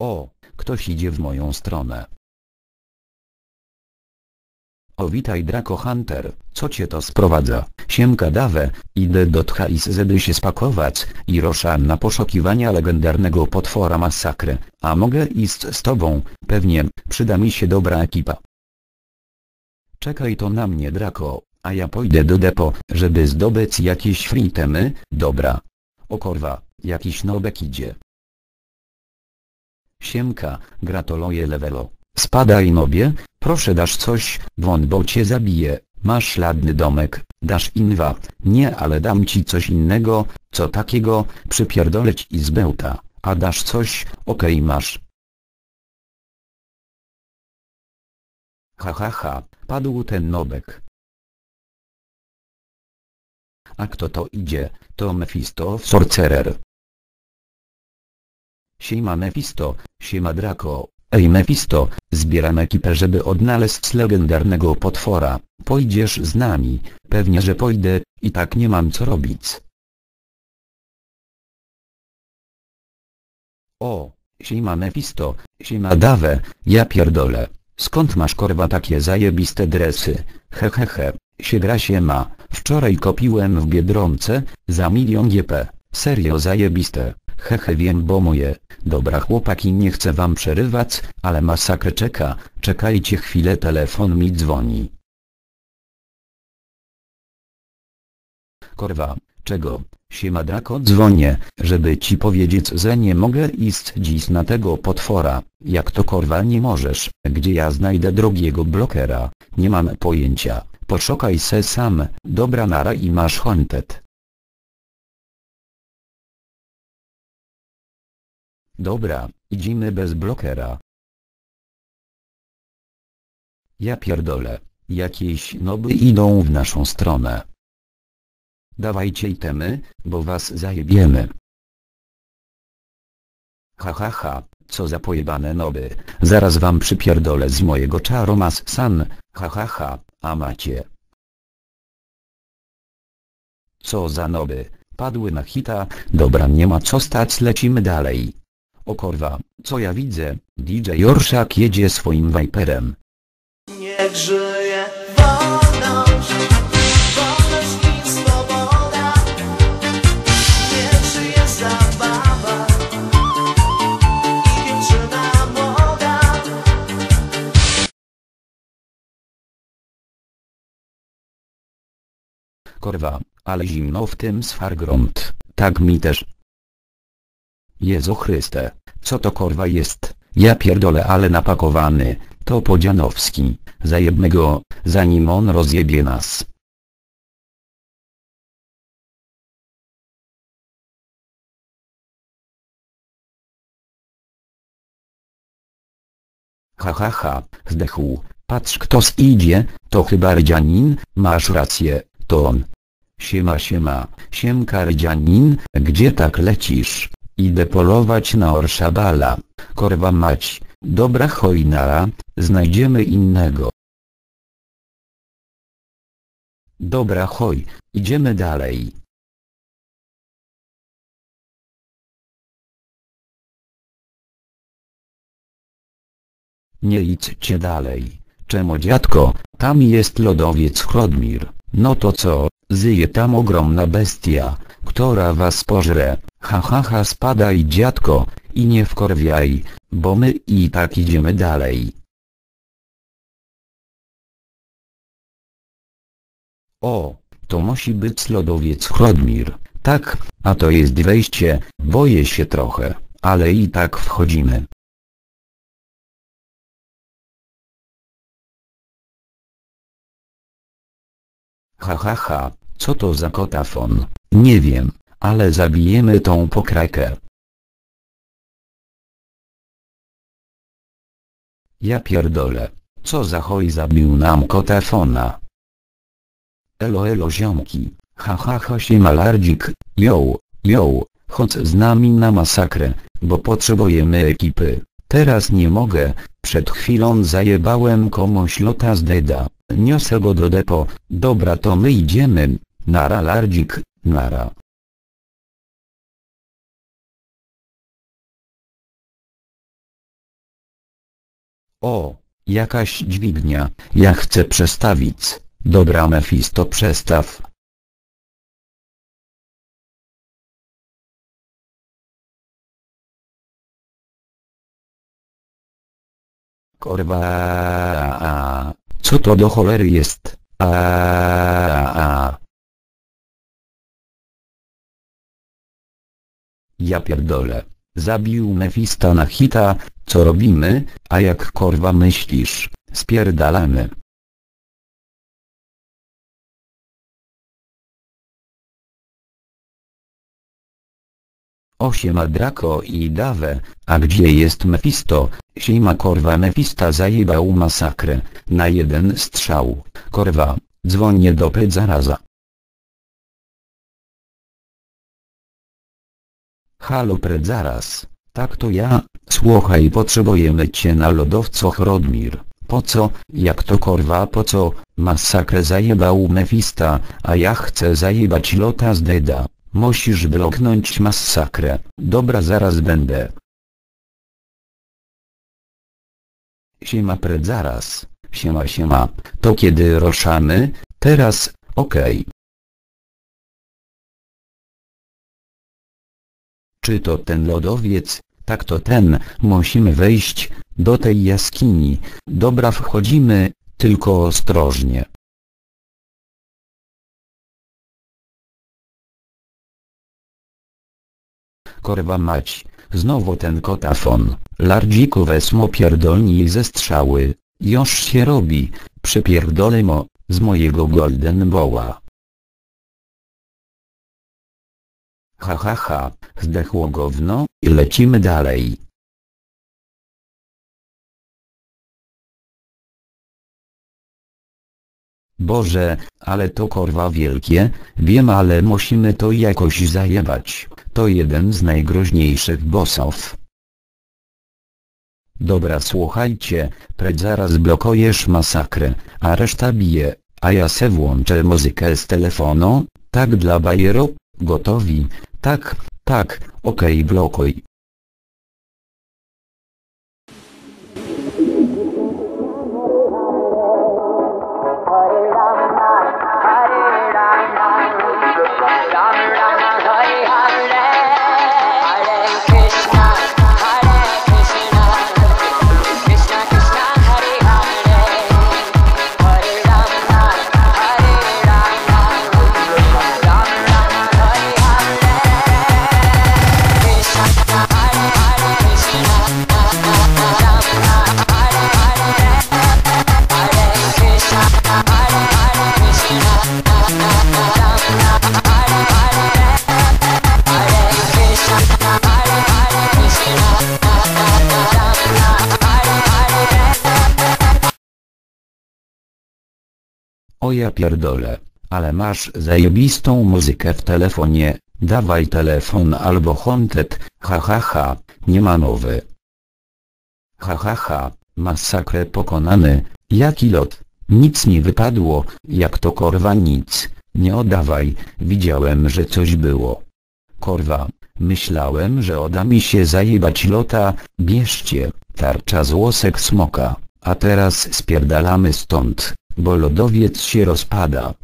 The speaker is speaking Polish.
O, ktoś idzie w moją stronę. O witaj Draco Hunter, co cię to sprowadza? Siemka dawę, idę do Tchais żeby się spakować i ruszam na poszukiwania legendarnego potwora masakry, a mogę iść z tobą, pewnie, przyda mi się dobra ekipa. Czekaj to na mnie Draco, a ja pójdę do depo, żeby zdobyć jakieś fritemy, dobra. O korwa, jakiś nobek idzie. Siemka, gratuluję levelo. Spadaj nobie, proszę dasz coś, won bo cię zabiję, masz ładny domek, dasz inwa, nie ale dam ci coś innego, co takiego, przypierdoleć i z bełta, a dasz coś, okej masz. Ha ha ha, padł ten nobek. A kto to idzie, to Mephisto Sorcerer. Siema Mephisto, siema Draco, ej Mephisto, zbieram ekipę żeby odnaleźć legendarnego potwora, pójdziesz z nami, pewnie że pójdę, i tak nie mam co robić. O, siema Mephisto, siema Dawe, ja pierdolę, skąd masz korwa takie zajebiste dresy, hehehe, he, he. się gra się ma, wczoraj kopiłem w Biedronce, za milion GP, serio zajebiste. Hehe wiem bo moje, dobra chłopaki nie chcę wam przerywać, ale masakrę czeka, czekajcie chwilę telefon mi dzwoni. Korwa, czego? Siema Drako dzwonię, żeby ci powiedzieć że nie mogę iść dziś na tego potwora, jak to korwa nie możesz, gdzie ja znajdę drugiego blokera, nie mam pojęcia, poszukaj se sam, dobra nara i masz hunted. Dobra, idziemy bez blokera. Ja pierdolę, jakieś noby idą w naszą stronę. Dawajcie itemy, bo was zajebiemy. Ha ha ha, co za pojebane noby, zaraz wam przypierdolę z mojego czaromas san, ha ha ha, a macie. Co za noby, padły na hita, dobra nie ma co stać lecimy dalej. O korwa, co ja widzę, DJ Orszak jedzie swoim Viperem. Niech żyje wolność, wolność i swoboda. Niech żyje zabawa i dziewczyna młoda. Korwa, ale zimno w tym sfargront, tak mi też. Jezu Chryste, co to korwa jest, ja pierdolę ale napakowany, to Podzianowski, zajebmy go, zanim on rozjebie nas. Ha ha ha, zdechł, patrz kto idzie, to chyba Rydzianin, masz rację, to on. Siema siema, siemka Rydzianin, gdzie tak lecisz? Idę polować na orszabala, korwa mać, dobra hojnara, znajdziemy innego. Dobra hoj, idziemy dalej. Nie idźcie dalej. Czemu dziadko, tam jest lodowiec Chrodmir, no to co, zyje tam ogromna bestia, która was pożre, ha ha ha spadaj dziadko, i nie wkorwiaj, bo my i tak idziemy dalej. O, to musi być lodowiec Chrodmir, tak, a to jest wejście, boję się trochę, ale i tak wchodzimy. Ha ha ha, co to za kotafon, nie wiem, ale zabijemy tą pokrakę. Ja pierdolę, co za hoj zabił nam kotafona. Elo elo ziomki, ha ha ha się malardzik, yo, yo, chodź z nami na masakrę, bo potrzebujemy ekipy. Teraz nie mogę, przed chwilą zajebałem komuś lota z deda, niosę go do depo, dobra to my idziemy, nara lardzik, nara. O, jakaś dźwignia, ja chcę przestawić. Dobra Mefisto przestaw. Korwa, co to do cholery jest? A, a. Ja pierdolę. Zabił Mefista na hita, co robimy, a jak korwa myślisz, spierdalamy. Osiema Draco i Dawe, a gdzie jest Mefisto? Siema korwa Mefista zajebał masakrę, na jeden strzał, korwa, dzwonię do Pet Halo Pret zaraz, tak to ja, słuchaj potrzebujemy cię na lodowcoch Rodmir. Po co, jak to korwa po co, masakrę zajebał Mefista, a ja chcę zajebać Lota z Deda. Musisz bloknąć masakrę. Dobra zaraz będę. Siema pred zaraz. Siema siema. To kiedy ruszamy? Teraz, okej. Czy to ten lodowiec? Tak to ten, musimy wejść, do tej jaskini. Dobra wchodzimy, tylko ostrożnie. Korwa mać, znowu ten kotafon, lardziku wesmo ze strzały, już się robi, przypierdolę mo, z mojego golden boła. Ha ha ha, zdechło gówno, i lecimy dalej. Boże, ale to korwa wielkie, wiem ale musimy to jakoś zajebać, to jeden z najgroźniejszych bossów. Dobra słuchajcie, pred zaraz blokujesz masakrę, a reszta bije, a ja se włączę muzykę z telefonu, tak dla bajero, gotowi, tak, tak, okej blokuj. O ja pierdolę, ale masz zajebistą muzykę w telefonie, dawaj telefon albo hontet, ha ha ha, nie ma nowy. Ha ha ha, masakrę pokonany, jaki lot, nic nie wypadło, jak to korwa nic, nie oddawaj, widziałem że coś było. Korwa, myślałem że oda mi się zajebać lota, bierzcie, tarcza z łosek smoka, a teraz spierdalamy stąd, bo lodowiec się rozpada.